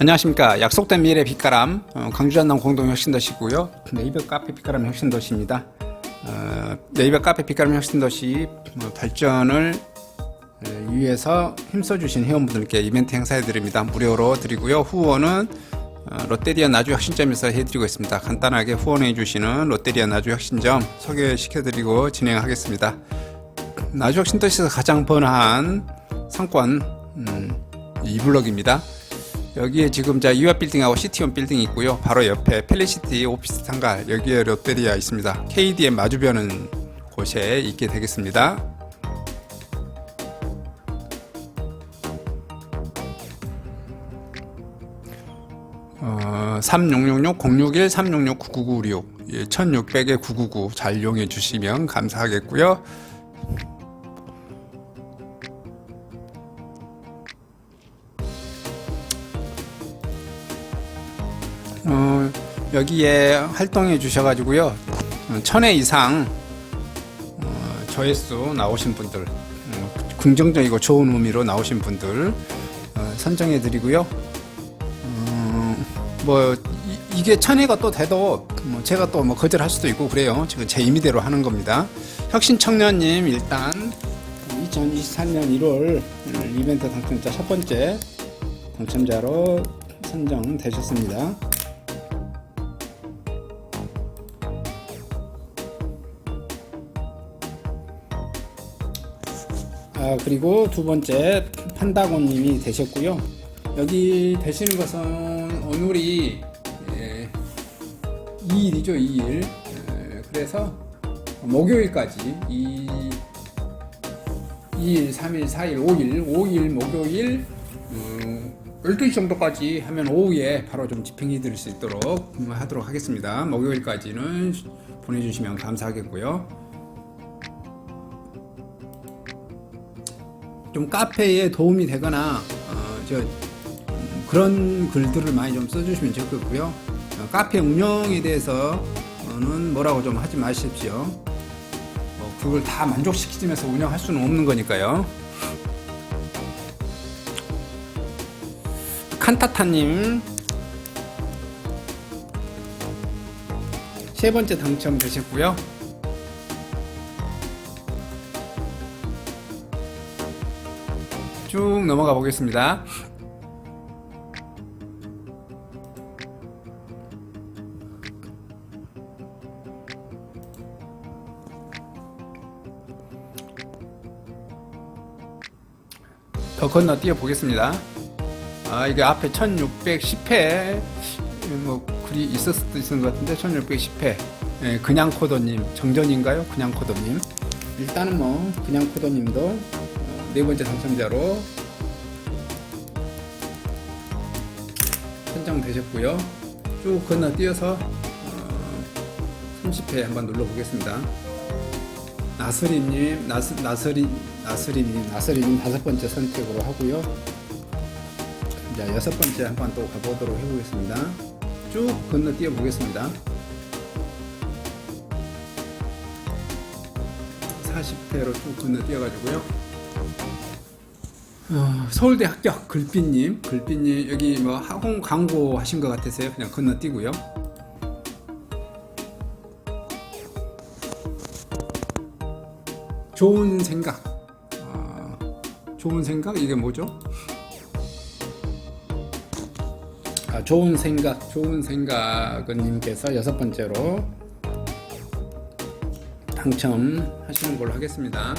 안녕하십니까. 약속된 미래 빛가람, 어, 광주 전남 공동 혁신도시고요. 네이버 카페 빛가람 혁신도시입니다. 어, 네이버 카페 빛가람 혁신도시 어, 발전을 에, 위해서 힘써주신 회원분들께 이벤트 행사해드립니다. 무료로 드리고요. 후원은 어, 롯데리아 나주 혁신점에서 해드리고 있습니다. 간단하게 후원해주시는 롯데리아 나주 혁신점 소개시켜드리고 진행하겠습니다. 나주 혁신도시에서 가장 번화한 상권 음, 이 블럭입니다. 여기에 지금 자 유아 빌딩하고 시티원 빌딩이 있고요. 바로 옆에 펠리시티 오피스 상가 여기에 롯데리아 있습니다. KDM 마주변은 곳에 있게 되겠습니다. 어, 3666-061-366-9996 예, 1600에 999 잘 이용해 주시면 감사하겠고요. 여기에 활동해 주셔가지고요. 어, 천회 이상 어, 조회수 나오신 분들, 어, 긍정적이고 좋은 의미로 나오신 분들 어, 선정해 드리고요. 음, 뭐 이, 게 천회가 또 돼도 뭐 제가 또 뭐 거절할 수도 있고 그래요. 지금 제 임의대로 하는 겁니다. 혁신 청년님 일단 2023년 1월 이벤트 당첨자 첫 번째 당첨자로 선정되셨습니다. 아, 그리고 두 번째 판다고님이 되셨고요. 여기 되시는 것은 오늘이 예, 2일이죠, 2일. 예, 그래서 목요일까지 이 2일, 3일, 4일, 5일, 5일 목요일 음, 12시 정도까지 하면 오후에 바로 좀 집행해 드릴 수 있도록 음, 하도록 하겠습니다. 목요일까지는 보내주시면 감사하겠고요. 좀 카페에 도움이 되거나 어, 저 음, 그런 글들을 많이 좀 써주시면 좋겠고요. 어, 카페 운영에 대해서는 뭐라고 좀 하지 마십시오. 뭐 그걸 다 만족시키면서 운영할 수는 없는 거니까요. 칸타타님 세 번째 당첨되셨고요. 쭉 넘어가 보겠습니다. 더 건너 뛰어 보겠습니다. 아, 이게 앞에 1610회, 뭐, 글이 있었을 수도 있는 것 같은데, 1610회. 예, 그냥 코더님, 정전인가요? 그냥 코더님. 일단은 뭐, 그냥 코더님도 어, 네 번째 당첨자로 선정되셨고요. 쭉 건너 뛰어서 어, 30회 한번 눌러보겠습니다. 나스리님, 나스, 나스리, 나스리님, 나스리님 다섯 번째 선택으로 하고요. 자, 여섯 번째 한번 또 가보도록 해보겠습니다. 쭉 건너 뛰어 보겠습니다. 40회로 쭉 건너 뛰어가지고요. 어, 서울대 합격 글빛님, 글빛님 여기 뭐 학원 광고 하신 것 같아서요. 그냥 건너 뛰고요. 좋은 생각, 아, 좋은 생각 이게 뭐죠? 아, 좋은 생각, 좋은 생각은 님께서 여섯 번째로 당첨하시는 걸로 하겠습니다.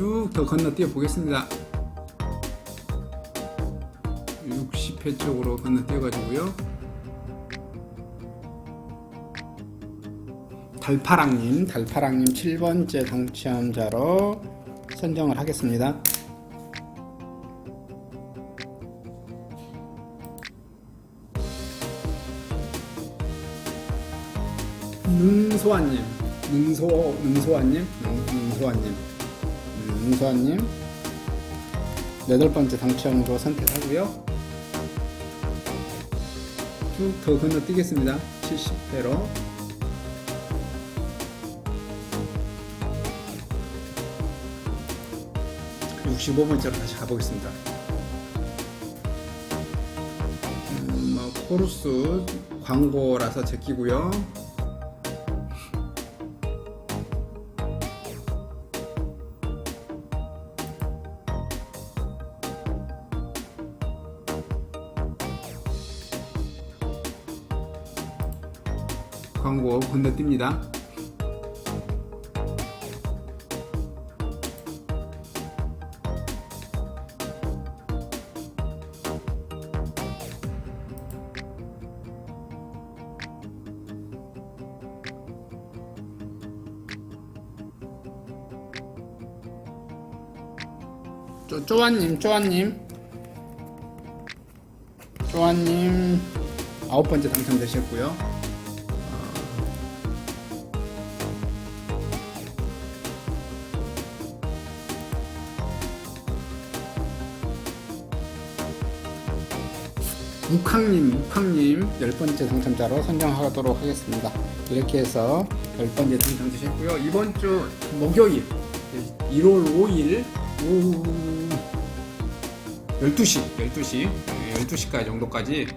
쭉 더 건너 뛰어 보겠습니다. 60회 쪽으로 건너 뛰어 가지고요. 달파랑님, 달파랑님 7번째 당첨자로 선정을 하겠습니다. 능소아님, 능소, 능소아님, 능- 능소아님, 음, 능소아님 여덟 번째 당첨으로 선택하고요. 쭉 더 건너뛰겠습니다. 70회로 육십오 번째로 다시 가보겠습니다. 음, 뭐 코르스 광고라서 제끼고요. 광고 건너뜁니다. 쪼, 쪼아님, 쪼아님. 쪼아님, 아홉 번째 당첨되셨고요. 묵항님, 묵항님 열 번째 당첨자로 선정하도록 하겠습니다. 이렇게 해서 열 번째 당첨되셨고요. 이번 주 목요일 1월 5일 오후 12시, 12시, 12시까지 정도까지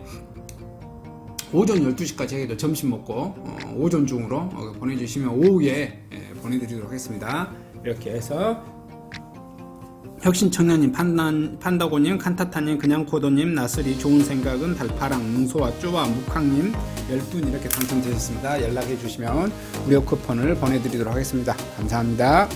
오전 12시까지 해도 점심 먹고 어, 오전 중으로 어, 보내주시면 오후에 예, 보내드리도록 하겠습니다. 이렇게 해서 혁신 청년님, 판단, 판다고님, 칸타타님, 그냥 코도님, 나스리, 좋은 생각은 달파랑, 뭉소와 쪼와 묵항님 10분 이렇게 당첨되셨습니다. 연락해 주시면 무료 쿠폰을 보내드리도록 하겠습니다. 감사합니다.